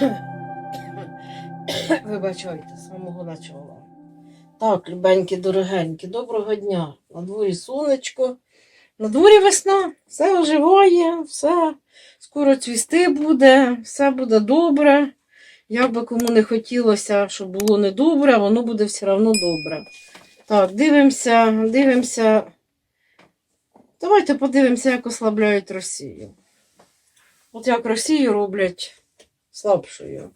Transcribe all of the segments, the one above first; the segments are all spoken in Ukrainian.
Вибачайте, самого начала. Так, любенькі, дорогенькі, доброго дня. На дворі сонечко, на дворі весна, все оживає, все скоро цвісти буде, все буде добре. Як би кому не хотілося, щоб було недобре, воно буде все одно добре. Так, дивимося, дивимося. Давайте подивимося, як ослабляють Росію. От як Росію роблять слабшою.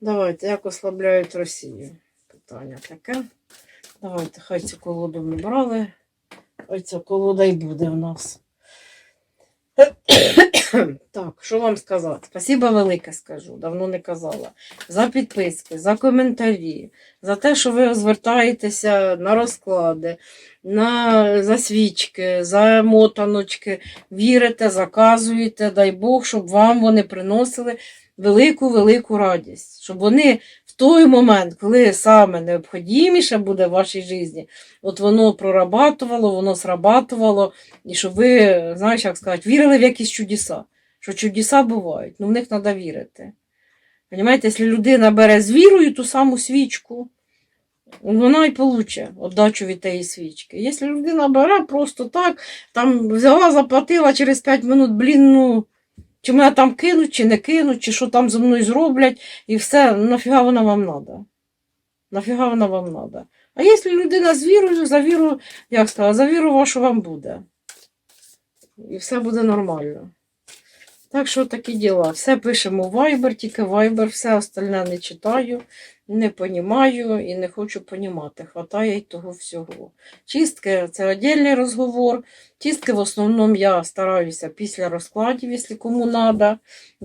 Давайте, як ослабляють Росію. Питання таке. Давайте, хай цю колоду ми брали. Хай ця колода й буде в нас. Так, що вам сказати? Спасибо велике скажу, давно не казала. За підписки, за коментарі, за те, що ви звертаєтеся на розклади, на засвічки, за мотаночки, вірите, заказуєте, дай Бог, щоб вам вони приносили велику-велику радість. Щоб вони в той момент, коли саме необхідніше буде в вашій житті, от воно прорабатувало, воно срабатувало, і щоб ви, знаєш, як сказати, вірили в якісь чудеса. Що чудеса бувають, ну в них треба вірити. Понимаєте, якщо людина бере з вірою ту саму свічку, вона й получить отдачу від тієї свічки. Якщо людина бере просто так, там взяла, заплатила через 5 минут, блін, ну, чи мене там кинуть, чи не кинуть, чи що там зі мною зроблять, і все, нафіга вона вам треба? Нафіга вона вам треба? А якщо людина з вірою, за віру, як сказала, за віру вашу вам буде. І все буде нормально. Так що такі діла. Все пишемо в Viber, тільки Viber, все остальне не читаю, не понімаю і не хочу понімати. Хватає й того всього. Чистки це окремий розговор. Чистки в основному я стараюся після розкладів, якщо кому треба.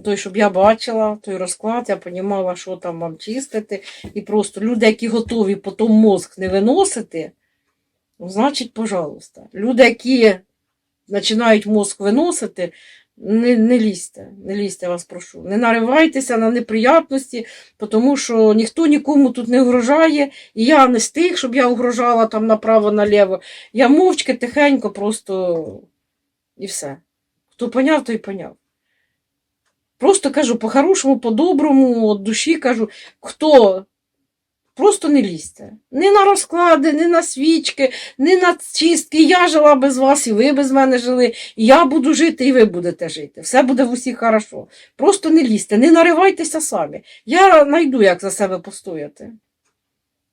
Той, щоб я бачила той розклад, я понімала, що там вам чистити. І просто люди, які готові потім мозк не виносити, значить, пожалуйста. Люди, які починають мозк виносити, не, не лізьте, не лізьте, вас прошу. Не наривайтеся на неприятності, тому що ніхто нікому тут не угрожає. І я не з тих, щоб я угрожала там направо-наліво. Я мовчки, тихенько, просто і все. Хто поняв, той поняв. Просто кажу по-хорошому, по-доброму, від душі кажу, хто просто не лізьте. Ні на розклади, ні на свічки, ні на чистки. Я жила без вас, і ви без мене жили. Я буду жити, і ви будете жити. Все буде в усіх хорошо. Просто не лізьте, не наривайтеся самі. Я знайду, як за себе постояти.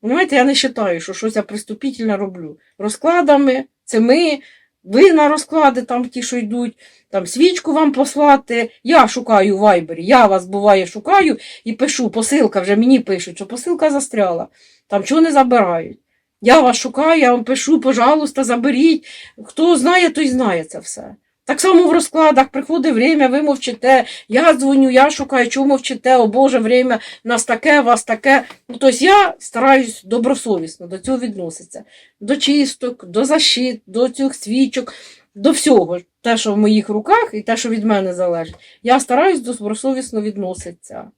Понимаєте, я не вважаю, що щось я приступительно роблю. Розкладами, це ми, ви на розклади, там ті, що йдуть, там свічку вам послати. Я шукаю в вайбері, я вас буває шукаю і пишу, посилка вже мені пишуть, що посилка застряла, там чого не забирають. Я вас шукаю, я вам пишу, пожалуйста, заберіть. Хто знає, той знає це все. Так само в розкладах приходить время, ви мовчите, я дзвоню, я шукаю, чого мовчите, о Боже, время, нас таке, вас таке. Ну, тобто я стараюсь добросовісно до цього відноситися. До чисток, до защит, до цих свічок, до всього. Те, що в моїх руках, і те, що від мене залежить. Я стараюсь добросовісно відноситися.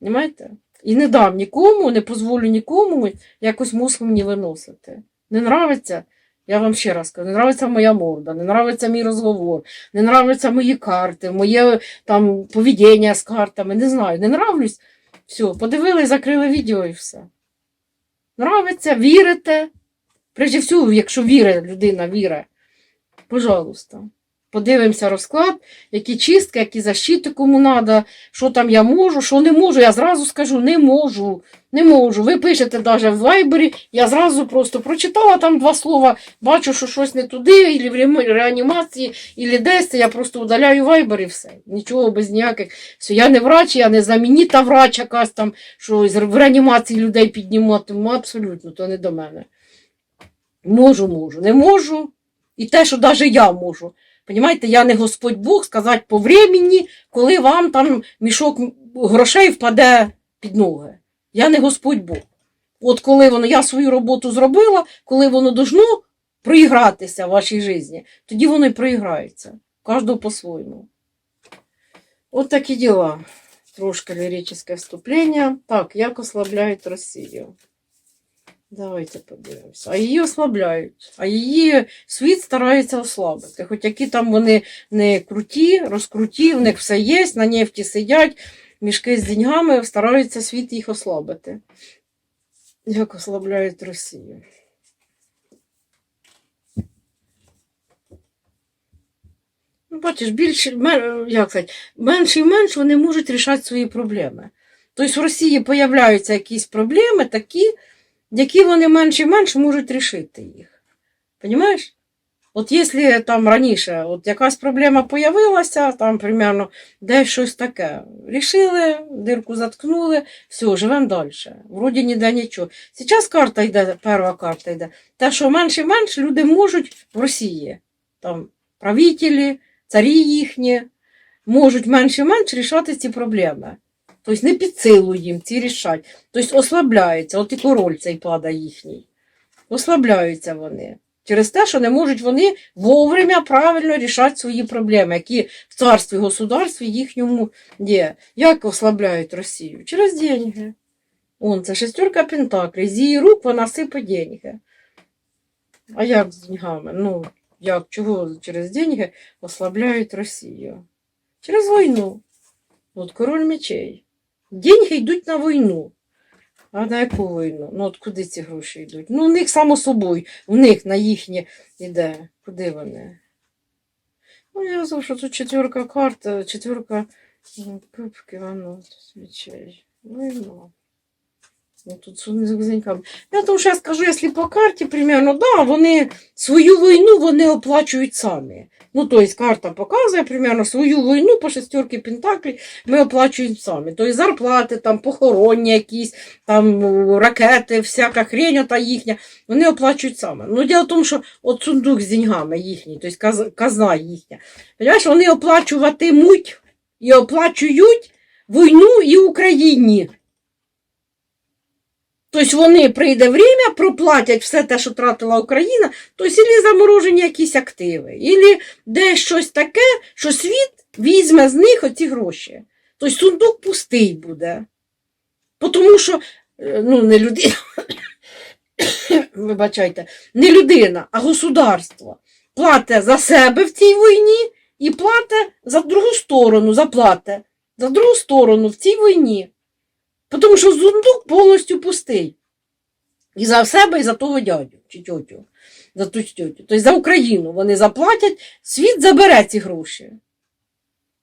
Понимаєте? І не дам нікому, не дозволю нікому якось мусор мені виносити. Не нравиться? Я вам ще раз кажу, не нравиться моя морда, не нравиться мій розговор, не нравляться мої карти, моє там поведіння з картами, не знаю, не нравлюсь. Все, подивились, закрили відео і все. Нравиться, вірите. Прежде всього, якщо вірить людина, віре, пожалуйста. Подивимося розклад, які чистки, які защити кому треба, що там я можу, що не можу. Я зразу скажу, не можу, не можу. Ви пишете навіть в вайбері, я зразу просто прочитала там два слова, бачу, що щось не туди, і в реанімації, і десь, я просто удаляю вайбер і все. Нічого без ніяких. Все, я не врач, я не замініта врач якась там, що в реанімації людей підніматиму. Абсолютно, то не до мене. Можу, можу, не можу. І те, що навіть я можу. Понімаєте, я не Господь Бог сказати по времені, коли вам там мішок грошей впаде під ноги. Я не Господь Бог. От коли воно, я свою роботу зробила, коли воно должно проігратися в вашій житті, тоді воно і проіграється. Кожного по-своєму. От такі діла. Трошки ліричне вступлення. Так, як ослабляють Росію. Давайте подивимося. А її ослабляють, а її світ старається ослабити. Хоч які там вони не круті, розкруті, в них все є, на нефті сидять, мішки з деньгами, стараються світ їх ослабити. Як ослабляють Росію. Ну, бачиш, більше, як сказати, менше і менше вони можуть рішати свої проблеми. Тобто в Росії появляються якісь проблеми такі, які вони менше і менше можуть рішити їх. Понімаєш? От якщо там раніше от якась проблема появилася, там примерно десь щось таке. Рішили, дирку заткнули, все, живемо далі. Вроді ніде нічого. Зараз карта йде, перша карта йде. Те, що менше і менше люди можуть в Росії. Там правителі, царі їхні можуть менше і менше рішати ці проблеми. Тобто не під силу їм ці рішать. Тобто ослабляються, от і король цей падає їхній. Ослабляються вони. Через те, що не можуть вони вовремя правильно рішати свої проблеми, які в царстві, государстві їхньому є. Як ослабляють Росію? Через деньги. Он, це шестерка пентаклей. З її рук вона сипе деньги. А як з деньгами? Ну, як, чого через деньги ослабляють Росію? Через війну. От король мечей. Деньги йдуть на війну. А на яку війну? Ну от куди ці гроші йдуть? Ну, у них само собою, у них на їхнє іде. Куди вони? Ну, я розумію, що тут четверка карта, четверка м, воно, а ну, свічей. Ну і ну. Ну, тут з деньками. Я тому що я скажу, якщо по карті, примерно, да, вони свою війну вони оплачують самі. Ну, тобто карта показує примерно свою війну по шестерки Пентаклі ми оплачуємо самі. Тобто зарплати, там, похоронні якісь, там ракети, всяка хрень та їхня, вони оплачують саме. Ну, діло в тому, що от сундук з деньгами їхній, тобто каз- казна їхня. Понимаєш, вони оплачуватимуть і оплачують війну і Україні. Тобто вони прийде время, проплатять все те, що тратила Україна, тобто ілі заморожені якісь активи, ілі десь щось таке, що світ візьме з них оці гроші. Тобто сундук пустий буде. Тому що е, ну, не людина, вибачайте, не людина, а государство платить за себе в цій війні і платить за другу сторону, заплатить за другу сторону в цій війні. Тому що сундук повністю пустий. І за себе, і за того дядю чи тьотю. За ту тьотю. Тобто за Україну вони заплатять, світ забере ці гроші.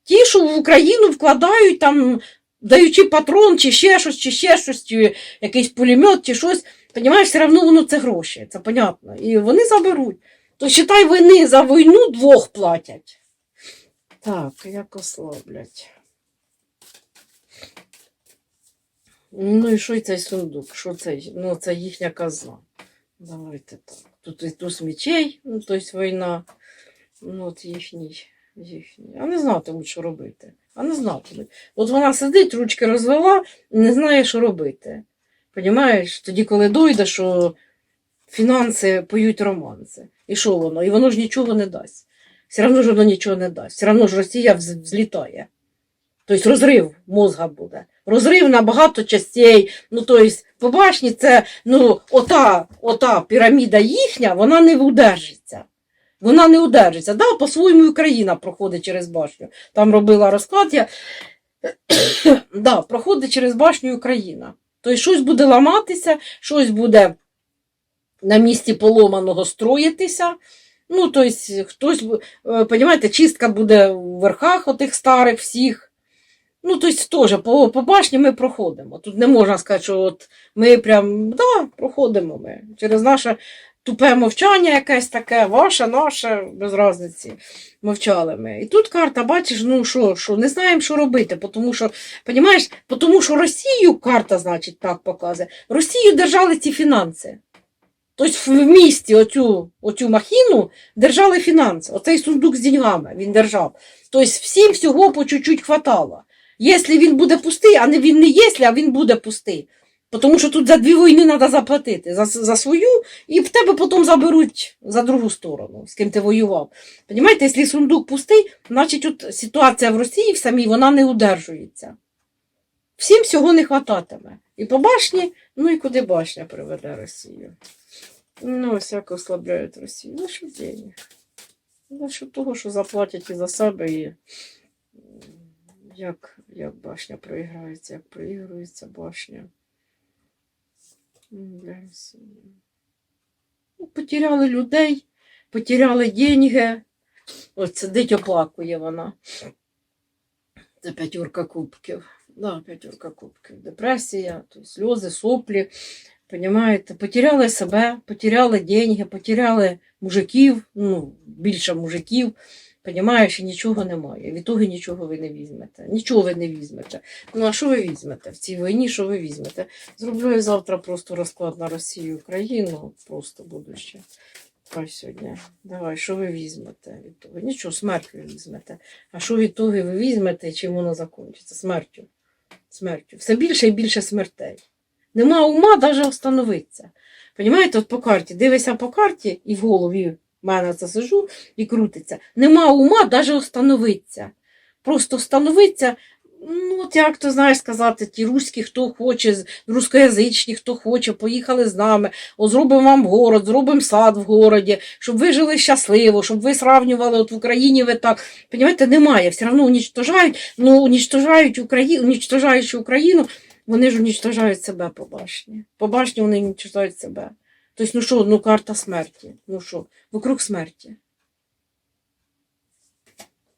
Ті, що в Україну вкладають там, даючи патрон, чи ще щось, чи ще щось, чи якийсь пулемет, чи щось. Понімаєш, все одно воно це гроші, це понятно. І вони заберуть. То считай, вони за війну двох платять. Так, як ослаблять. Ну і що цей сундук? Що це? Ну, це їхня казна. Давайте так. Тут і туз мечей, ну, тобто війна. Ну, от їхній, їхній. А не знатимуть, що робити. А не знатимуть. От вона сидить, ручки розвела, не знає, що робити. Понімаєш? Тоді, коли дойде, що фінанси поють романси. І що воно? І воно ж нічого не дасть. Все одно ж воно нічого не дасть. Все одно ж Росія взлітає. Тобто розрив мозга буде. Розрив на багато частей. Ну, тобто, по башні це, ну, ота, ота піраміда їхня, вона не удержиться. Вона не удержиться. Да, по-своєму Україна проходить через башню. Там робила розклад. Я... да, проходить через башню Україна. Тобто щось буде ламатися, щось буде на місці поломаного строїтися. Ну, тобто, хтось, е, понімаєте, чистка буде у верхах отих старих всіх. Ну, тобто, теж по, по башні ми проходимо. Тут не можна сказати, що от ми прям, да, проходимо ми. Через наше тупе мовчання якесь таке, ваше, наше, без різниці. Мовчали ми. І тут карта, бачиш, ну що, що не знаємо, що робити, тому що, понімаєш, тому що Росію карта, значить, так показує. Росію держали ці фінанси. Тобто в місті оцю, оцю махіну держали фінанси. Оцей сундук з деньгами він держав. Тобто всім всього по чуть-чуть хватало. Якщо він буде пустий, а не він не якщо, а він буде пустий. Тому що тут за дві війни треба заплатити за, за свою, і в тебе потім заберуть за другу сторону, з ким ти воював. Понімаєте, якщо сундук пустий, значить от ситуація в Росії в самій вона не удержується. Всім всього не хвататиме. І по башні, ну і куди башня приведе Росію. Ну, як ослабляють Росію. Ну, що денег. Ну, що того, що заплатять і за себе, і Як, як башня проіграється, як проігрується башня. Ну, потеряли людей, потеряли деньги. От сидить, оплакує вона. Це п'ятерка кубків. Да, п'ятерка кубків. Депресія, то сльози, соплі. Понимаєте, потеряли себе, потеряли деньги, потеряли мужиків, ну, більше мужиків. Понімаєш, і нічого немає. Від того нічого ви не візьмете. Нічого ви не візьмете. Ну а що ви візьмете в цій війні? Що ви візьмете? Зроблю я завтра просто розклад на Росію Україну. Просто буду ще. Давай сьогодні. Давай, що ви візьмете від того? Нічого, смерть ви візьмете. А що від того ви візьмете, чим воно закінчиться? Смертю. Смертю. Все більше і більше смертей. Нема ума навіть остановитися. Понімаєте, от по карті, дивишся по карті і в голові в мене це сижу і крутиться. Нема ума навіть остановитися. Просто остановитися, ну, от як то знаєш сказати, ті руські, хто хоче, рускоязичні, хто хоче, поїхали з нами, о, зробимо вам город, зробимо сад в городі, щоб ви жили щасливо, щоб ви сравнювали от в Україні ви так. Понімаєте, немає, все одно унічтожають, ну унічтожають Україну, унічтожаючи Україну, вони ж унічтожають себе по башні. По башні вони унічтожають себе. Тобто, ну що, ну карта смерті. Ну що, вокруг смерті.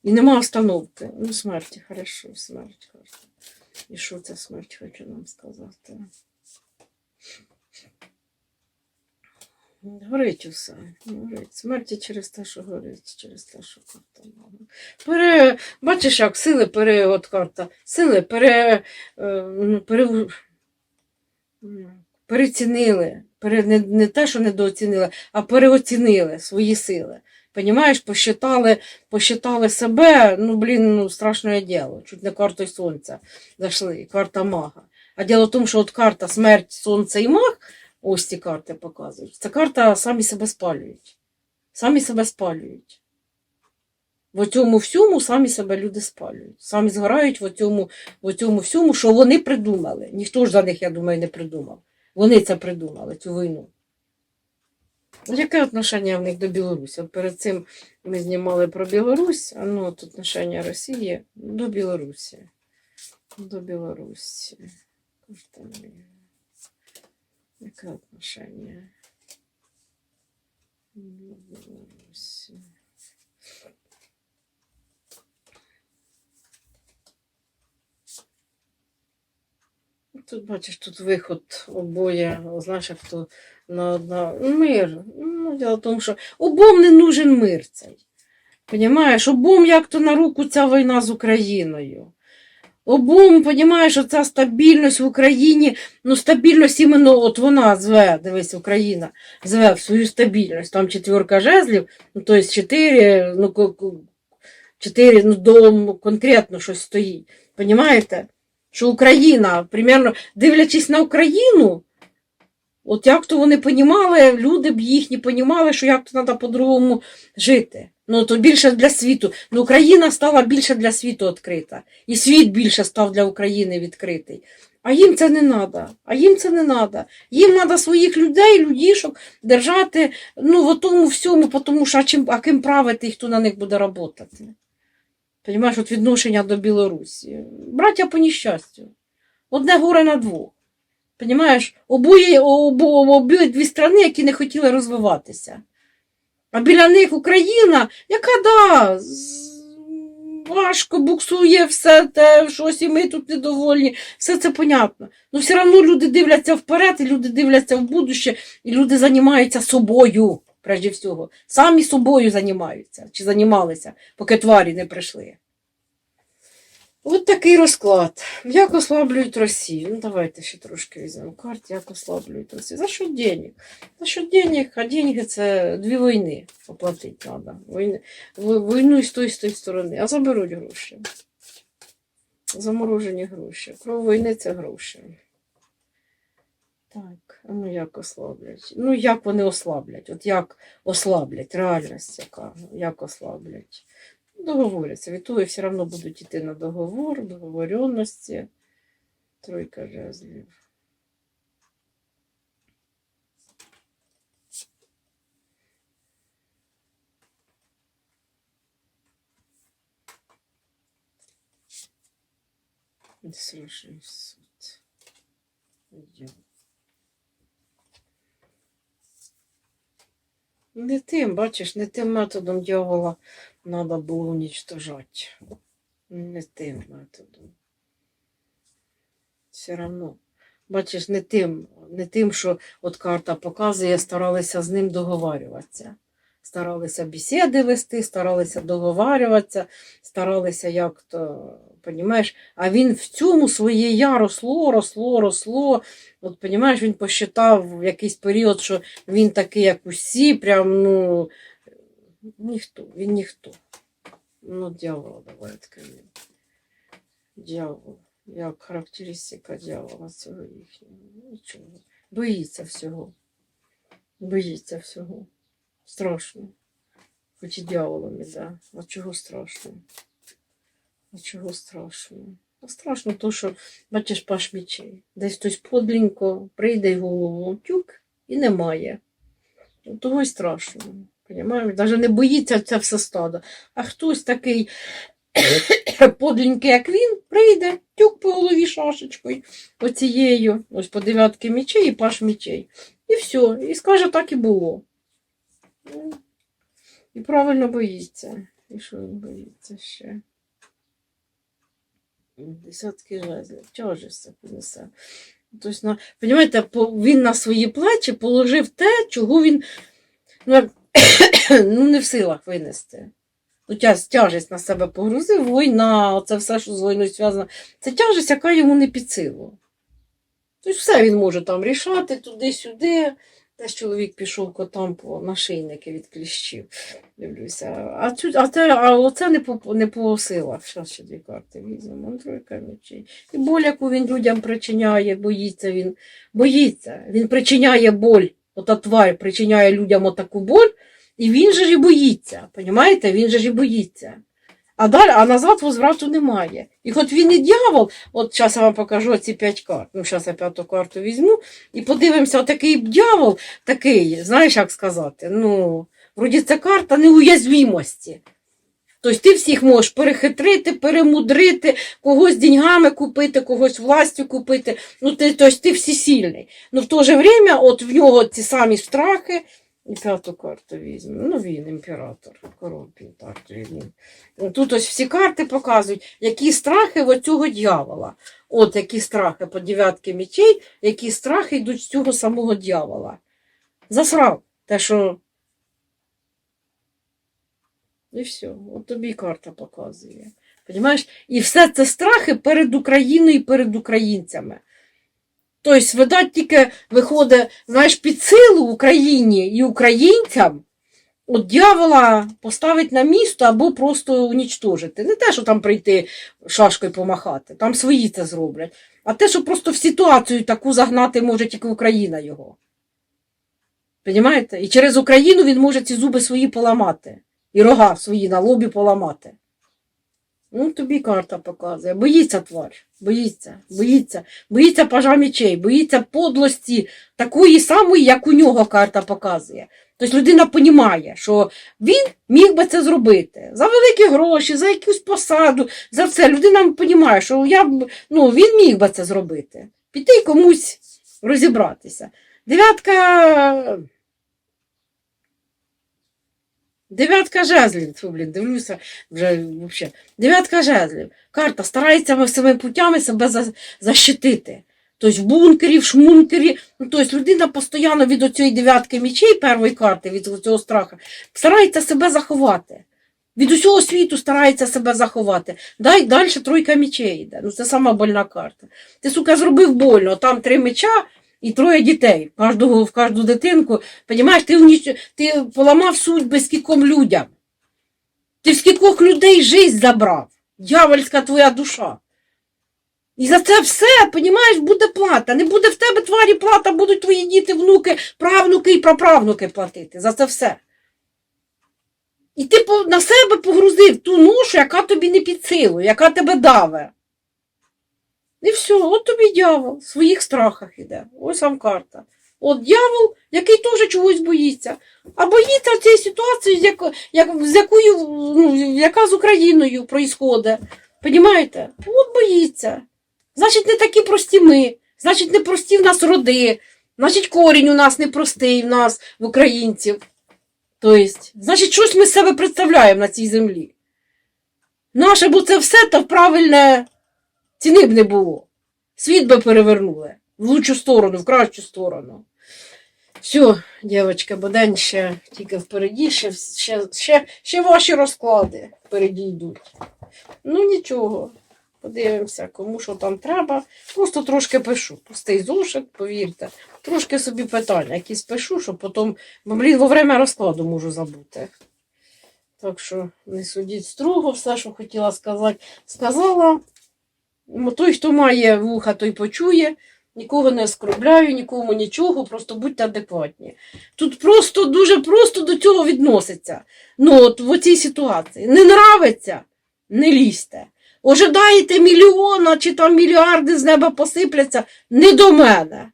І нема остановки. Ну, смерті, хорошо, смерть карта. І що ця смерть хочу нам сказати? Горить усе. Горить. Смерті через те, що горить, через те, що карта. Пере... Бачиш, як сили пере... От карта. Сили пере... е, пере... ну, перецінили. Пере... Не, не те, що недооцінили, а переоцінили свої сили. Понімаєш, посчитали, посчитали себе, ну, блін, ну, страшне діло. Чуть не картою сонця зайшли, карта мага. А діло в тому, що от карта смерть, сонце і маг, ось ці карти показують. Ця карта самі себе спалюють. Самі себе спалюють. В цьому всьому самі себе люди спалюють. Самі згорають в цьому, в цьому всьому, що вони придумали. Ніхто ж за них, я думаю, не придумав. Вони це придумали, цю війну. Яке отношення в них до Білорусі? От перед цим ми знімали про Білорусь, а ну от отношення Росії до Білорусі. До Білорусі. Яке отношення? До Білорусі. Тут бачиш, тут виход обоє, знаєш, як то на, на мир. Ну, діло в тому, що обом не нужен мир цей. Понімаєш, обом як то на руку ця війна з Україною. Обом, понімаєш, оця стабільність в Україні, ну стабільність іменно от вона зве, дивись, Україна, зве в свою стабільність. Там четверка жезлів, ну тобто чотири, ну чотири, ну до конкретно щось стоїть. Понімаєте? Що Україна, примерно, дивлячись на Україну, от як то вони понімали, люди б їхні понімали, що як то треба по-другому жити. Ну, то більше для світу. Ну, Україна стала більше для світу відкрита. І світ більше став для України відкритий. А їм це не треба. А їм це не треба. Їм треба своїх людей, людішок держати ну, в тому всьому, тому що а, чим, а ким правити і хто на них буде працювати. Понімаєш, от відношення до Білорусі. Браття по нещастю. Одне горе на двох. Понімаєш, обоє, обо, обидві дві страни, які не хотіли розвиватися. А біля них Україна, яка да, важко буксує все те, щось і ми тут недовольні. Все це понятно. Ну все одно люди дивляться вперед, і люди дивляться в будуще, і люди займаються собою, прежде всього. Самі собою займаються, чи займалися, поки тварі не прийшли. От такий розклад. Як ослаблюють Росію? Ну, давайте ще трошки візьмемо карт, як ослаблюють Росію. За що денег? За що денег? А деньги це дві війни оплатити треба. Війну і з тої, з тої сторони. А заберуть гроші. Заморожені гроші. Кров війни це гроші. Так, ну як ослаблять? Ну, як вони ослаблять? От як ослаблять? Реальність яка? Як ослаблять? Договоряться. Від того все одно будуть йти на договор, договоренності. Тройка жезлів. Страшний суд. Дьявол. Не тим, бачиш, не тим методом дьявола треба було унічтожати. Не тим методом. Все одно. Бачиш, не тим, не тим, що от карта показує, старалися з ним договарюватися. Старалися бесіди вести, старалися договарюватися, старалися як-то, понімаєш, а він в цьому своє я росло, росло, росло. От, понімаєш, він посчитав в якийсь період, що він такий, як усі, прям, ну, ніхто, він ніхто. Ну, дьявола, давай відкриємо. Дьявол. Як характеристика дьявола цього їхнього. Нічого. Боїться всього. Боїться всього. Страшно. Хоч і дьяволом іде. А чого страшно? А чого страшно? А страшно то, що бачиш паш мічей. Десь хтось подлінько прийде й голову тюк і немає. Того й страшно. Понімаєш? Навіть не боїться це все стадо. А хтось такий подлінький, як він, прийде, тюк по голові шашечкою, оцією, ось по дев'ятки мічей і паш мічей. І все. І скаже, так і було. Ну, І правильно боїться. І що він боїться ще? Десятки жезлів. Чого ж це понесе? Тобто, на, він на свої плечі положив те, чого він ну, ну, не в силах винести. Ну, тяжесть на себе погрузив, війна, це все, що з війною зв'язано. Це тяжесть, яка йому не під силу. Тобто все він може там рішати туди-сюди. Десь чоловік пішов котам по нашийники від кліщів. Дивлюся. А, цю, а, те, а оце не по, не по силах. Зараз ще дві карти візьмемо. Тройка мечей. І боль, яку він людям причиняє, боїться він. Боїться. Він причиняє боль. Ота тварь причиняє людям отаку боль, і він же ж і боїться. Понімаєте? Він же ж і боїться. А далі, а назад возврату немає. І хоч він і дьявол, от зараз я вам покажу ці п'ять карт. Ну, зараз я п'яту карту візьму і подивимося, отакий дьявол, такий, знаєш, як сказати, ну, вроді це карта неуязвімості. Тобто ти всіх можеш перехитрити, перемудрити, когось деньгами купити, когось властю купити. Ну, ти, тобто ти всесильний. Ну, в то же время, от в нього ті самі страхи. І п'яту карту візьмемо. Ну, він імператор, король Пентаклів. Він. Тут ось всі карти показують, які страхи в цього дьявола. От які страхи по дев'ятки мечей, які страхи йдуть з цього самого дьявола. Засрав те, що. І все, от тобі карта показує. Понімаєш? І все це страхи перед Україною і перед українцями. Тобто, видать, тільки виходить, знаєш, під силу Україні і українцям от дьявола поставить на місто або просто унічтожити. Не те, що там прийти шашкою помахати, там свої це зроблять. А те, що просто в ситуацію таку загнати може тільки Україна його. Понімаєте? І через Україну він може ці зуби свої поламати. І рога свої на лобі поламати. Ну, тобі карта показує. Боїться тварь, боїться, боїться, боїться пажа мечей, боїться подлості такої самої, як у нього карта показує. Тобто людина розуміє, що він міг би це зробити за великі гроші, за якусь посаду, за все. Людина розуміє, що я, ну, він міг би це зробити. Піти комусь розібратися. Дев'ятка. Дев'ятка жезлів. Фу, блін, дивлюся вже взагалі. Дев'ятка жезлів. Карта старається всіми путями себе за- защитити. Тобто в бункері, в шмункері. Ну, тобто людина постійно від оцієї дев'ятки мічей, першої карти, від цього страха, старається себе заховати. Від усього світу старається себе заховати. Дай далі тройка мечей йде. Ну, це сама больна карта. Ти, сука, зробив больно, там три меча і троє дітей. Кожного, в кожну дитинку. Понімаєш, ти, вніч- ти поламав судьби скільком людям. Ти в скількох людей жизнь забрав. Дьявольська твоя душа. І за це все, понімаєш, буде плата. Не буде в тебе тварі плата, будуть твої діти, внуки, правнуки і праправнуки платити. За це все. І ти на себе погрузив ту ношу, яка тобі не під силу, яка тебе даве. І все, от тобі дьявол в своїх страхах іде. Ось вам карта. От дьявол, який теж чогось боїться. А боїться цієї ситуації, з, яко, як, з якою, ну, яка з Україною проїсходить. Понімаєте? От боїться. Значить, не такі прості ми, значить, не прості в нас роди, значить, корінь у нас непростий в нас, в українців. Тобто, значить, щось ми себе представляємо на цій землі. Наше бо це все та правильне ціни б не було. Світ би перевернули в лучшу сторону, в кращу сторону. Все, дівчатка, бо день ще тільки впереді, ще, ще, ще, ще ваші розклади впереді йдуть. Ну нічого, подивимося, кому що там треба. Просто трошки пишу. Пустий зошит, повірте. Трошки собі питання якісь пишу, щоб потім, бо, блін, во время розкладу можу забути. Так що не судіть строго, все, що хотіла сказати, сказала. Ну, Той, хто має вуха, той почує. Нікого не оскорбляю, нікому нічого, просто будьте адекватні. Тут просто дуже просто до цього відноситься. Ну, от в цій ситуації. Не нравиться, не лізьте. Ожидаєте мільйона чи там мільярди з неба посипляться, не до мене.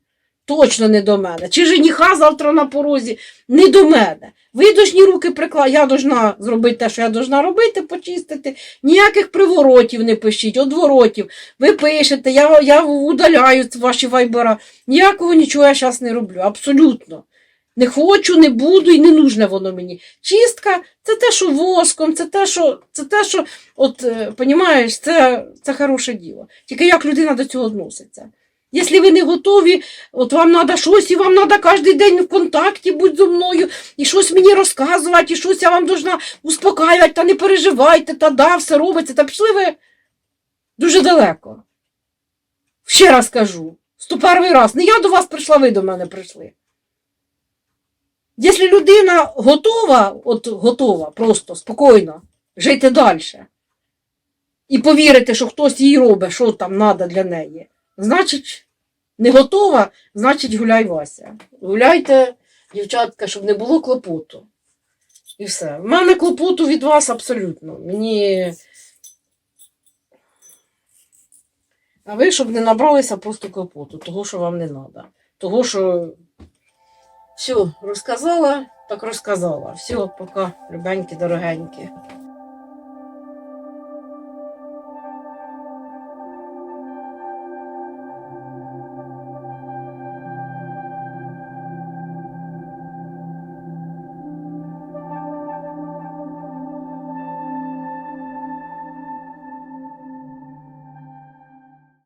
Точно не до мене. Чи жениха завтра на порозі, не до мене. Ви руки прикла, я должна зробити те, що я должна робити, почистити. Ніяких приворотів не пишіть, одворотів. Ви пишете, я, я удаляю ваші вайбера. Ніякого нічого я зараз не роблю. Абсолютно. Не хочу, не буду і не нужне воно мені. Чистка це те, що воском, це те, що, це те, що от, е, понімаєш, це, це хороше діло. Тільки як людина до цього відноситься. Якщо ви не готові, от вам треба щось, і вам треба кожен день в контакті бути зі мною, і щось мені розказувати, і щось я вам должна успокаювати, та не переживайте, та да, все робиться, та пішли ви дуже далеко. Ще раз кажу, сто перший раз, не я до вас прийшла, ви до мене прийшли. Якщо людина готова, от готова, просто спокійно жити далі, і повірити, що хтось їй робить, що там треба для неї, значить, не готова, значить, гуляй Вася. Гуляйте, дівчатка, щоб не було клопоту. І все. В мене клопоту від вас абсолютно. Мені. А ви, щоб не набралися просто клопоту, того, що вам не треба. Того, що все, розказала, так розказала. Все, пока, любенькі, дорогенькі.